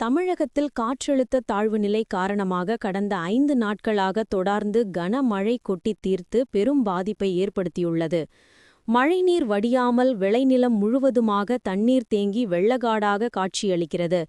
தமிழகத்தில் காற்றழுத்த தாழ்வு நிலை காரணமாக கடந்த ஐந்து நாட்களாக தொடர்ந்து கனமழை கொட்டித் தீர்த்து பெரும் பாதிப்பை ஏற்படுத்தியுள்ளது. மழைநீர் வடியாமல் விளைநிலம் முழுவதுமாக தண்ணீர் தேங்கி வெள்ளக்காடாக காட்சியளிக்கிறது.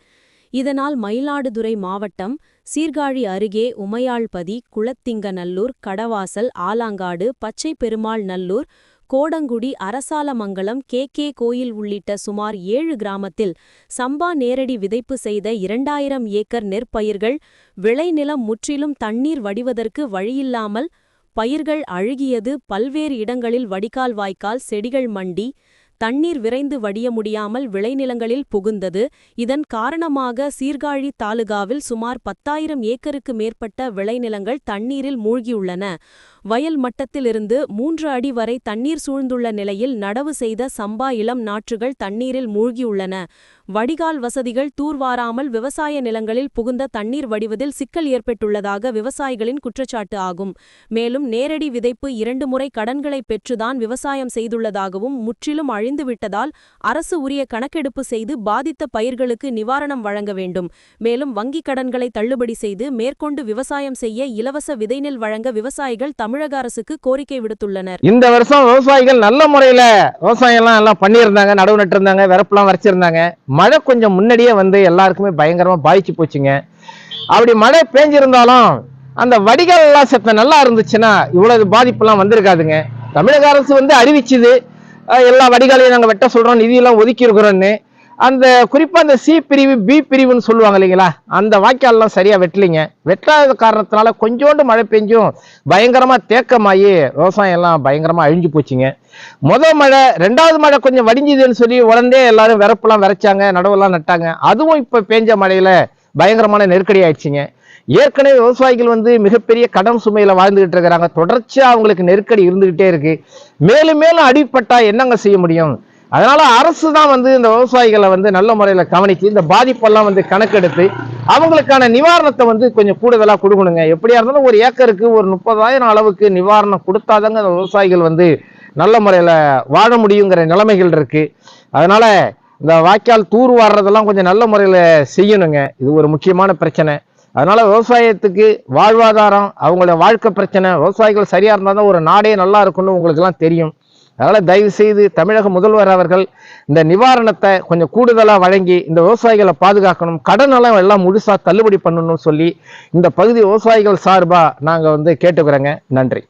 இதனால் மயிலாடுதுறை மாவட்டம் சீர்காழி அருகே உமையாள்பதி குளத்திங்கநல்லூர் கடவாசல் ஆலாங்காடு பச்சை பெருமாள் நல்லூர் கோடங்குடி அரசாலமங்கலம் கே. கே. கோயில் உள்ளிட்ட சுமார் ஏழு கிராமத்தில் சம்பா நேரடி விதைப்பு செய்த இரண்டாயிரம் ஏக்கர் நெற்பயிர்கள் விளைநிலம் முற்றிலும் தண்ணீர் வடிவதற்கு வழியில்லாமல் பயிர்கள் அழுகியது பல்வேறு இடங்களில் வடிகால் வாய்க்கால் செடிகள் மண்டி தண்ணீர் விரைந்து வடிய முடியாமல் விளைநிலங்களில் புகுந்தது. இதன் காரணமாக சீர்காழி தாலுகாவில் சுமார் பத்தாயிரம் ஏக்கருக்கு மேற்பட்ட விளைநிலங்கள் தண்ணீரில் மூழ்கியுள்ளன. வயல் மட்டத்திலிருந்து மூன்று அடி வரை தண்ணீர் சூழ்ந்துள்ள நிலையில் நடவு செய்த சம்பா இளம் நாற்றுகள் தண்ணீரில் மூழ்கியுள்ளன. வடிகால் வசதிகள் தூர்வாராமல் விவசாய நிலங்களில் புகுந்த தண்ணீர் வடிவதில் சிக்கல் ஏற்பட்டுள்ளதாக விவசாயிகளின் குற்றச்சாட்டு ஆகும். மேலும் நேரடி விதைப்பு இரண்டு முறை கடன்களை பெற்றுதான் விவசாயம் செய்துள்ளதாகவும் முற்றிலும் அழிந்துவிட்டதால் அரசு உரிய கணக்கெடுப்பு செய்து பாதித்த பயிர்களுக்கு நிவாரணம் வழங்க வேண்டும். மேலும் வங்கிக் கடன்களை தள்ளுபடி செய்து மேற்கொண்டு விவசாயம் செய்ய இலவச விதைநெல் வழங்க விவசாயிகள் தமிழக அரசுக்கு கோரிக்கை விடுத்துள்ளனர். இந்த வருஷம் விவசாயிகள் நல்ல முறையில விவசாயம் எல்லாம் பண்ணியிருந்தாங்க நடவு நட்டிருந்தாங்க விறப்புலாம் வரைச்சிருந்தாங்க. மழை கொஞ்சம் முன்னாடியே வந்து எல்லாருக்குமே பயங்கரமா பாதிச்சு போச்சுங்க. அப்படி மழை பெஞ்சிருந்தாலும் அந்த வடிகால் எல்லாம் செத்த நல்லா இருந்துச்சுன்னா இவ்வளவு பாதிப்புலாம் வந்திருக்காதுங்க. தமிழக அரசு வந்து அறிவிச்சுது எல்லா வடிகாலையும் நாங்க வெட்ட சொல்றோம் நிதியெல்லாம் ஒதுக்கி இருக்கிறோன்னு அந்த குறிப்பாக அந்த சி பிரிவு பி பிரிவுன்னு சொல்லுவாங்க இல்லைங்களா? அந்த வாய்க்கால்லாம் சரியாக வெட்டலைங்க. வெட்டாத காரணத்தினால கொஞ்சோண்டு மழை பெஞ்சும் பயங்கரமாக தேக்கமாகி விவசாயம் எல்லாம் பயங்கரமாக அழிஞ்சு போச்சுங்க. முத மழை ரெண்டாவது மழை கொஞ்சம் வடிஞ்சுதுன்னு சொல்லி உடனே எல்லாரும் விறப்புலாம் விரைச்சாங்க நடவுலாம் நட்டாங்க. அதுவும் இப்போ பேஞ்ச மழையில் பயங்கரமான நெருக்கடி ஆயிடுச்சுங்க. ஏற்கனவே விவசாயிகள் வந்து மிகப்பெரிய கடன் சுமையில் வாழ்ந்துகிட்டு இருக்கிறாங்க. தொடர்ச்சியாக அவங்களுக்கு நெருக்கடி இருந்துகிட்டே இருக்கு. மேலும் மேலும் அடிப்பட்டா என்னங்க செய்ய முடியும்? அதனால அரசு தான் வந்து இந்த விவசாயிகளை வந்து நல்ல முறையில் கவனித்து இந்த பாதிப்பெல்லாம் வந்து கணக்கெடுத்து அவங்களுக்கான நிவாரணத்தை வந்து கொஞ்சம் கூடுதலாக கொடுக்கணுங்க. எப்படியா இருந்தாலும் ஒரு ஏக்கருக்கு ஒரு முப்பதாயிரம் அளவுக்கு நிவாரணம் கொடுத்தாதாங்க அந்த விவசாயிகள் வந்து நல்ல முறையில் வாழ முடியுங்கிற நிலைமைகள் இருக்கு. அதனால இந்த வாய்க்கால் தூர் வாடுறதெல்லாம் கொஞ்சம் நல்ல முறையில் செய்யணுங்க. இது ஒரு முக்கியமான பிரச்சனை. அதனால விவசாயத்துக்கு வாழ்வாதாரம் அவங்களோட வாழ்க்கை பிரச்சனை விவசாயிகள் சரியா இருந்தால் தான் ஒரு நாடே நல்லா இருக்குன்னு உங்களுக்கு எல்லாம் தெரியும். அதனால் தயவு செய்து தமிழக முதல்வர் அவர்கள் இந்த நிவாரணத்தை கொஞ்சம் கூடுதலாக வழங்கி இந்த விவசாயிகளை பாதுகாக்கணும் கடனெல்லாம் எல்லாம் முழுசாக தள்ளுபடி பண்ணணும்னு சொல்லி இந்த பகுதி விவசாயிகள் சார்பாக நாங்கள் வந்து கேட்டுக்கிறோங்க. நன்றி.